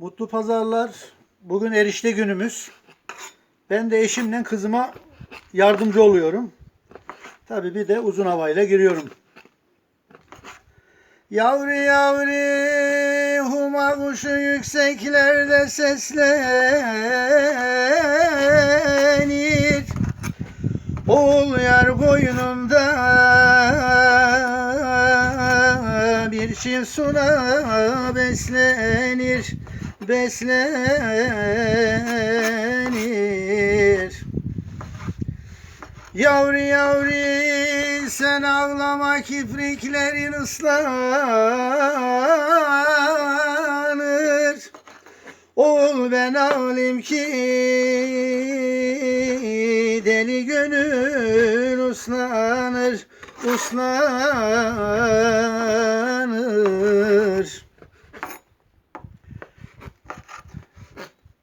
Mutlu pazarlar. Bugün erişte günümüz. Ben de eşimle kızıma yardımcı oluyorum. Tabii bir de uzun havayla giriyorum. Yavru yavru huma kuşu yükseklerde seslenir. Oğul yar koynumda bir çift suna beslenir, beslenir. Yavru yavru sen ağlama kipriklerin ıslanır. Oğul ben ağlayayım ki deli gönül uslanır, uslanır.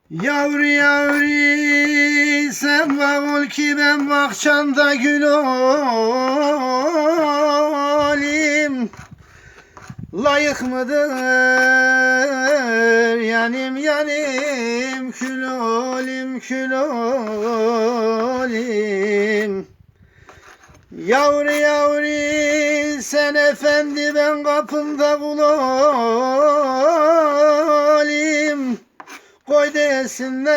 Yavru yavru sen bak ol ki ben bahçanda gül olayım. Layık mıdır yanim yanim kül olayım kül olayım. Yavru yavru sen efendi ben kapında kul olayım. Desinler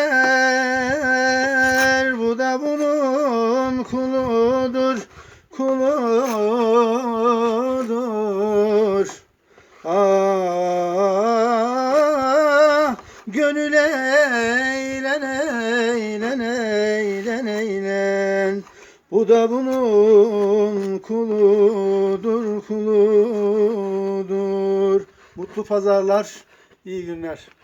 bu da bunun kuludur kuludur. Ah gönül eğlen eğlen eğlen eğlen bu da bunun kuludur kuludur. Mutlu pazarlar, iyi günler.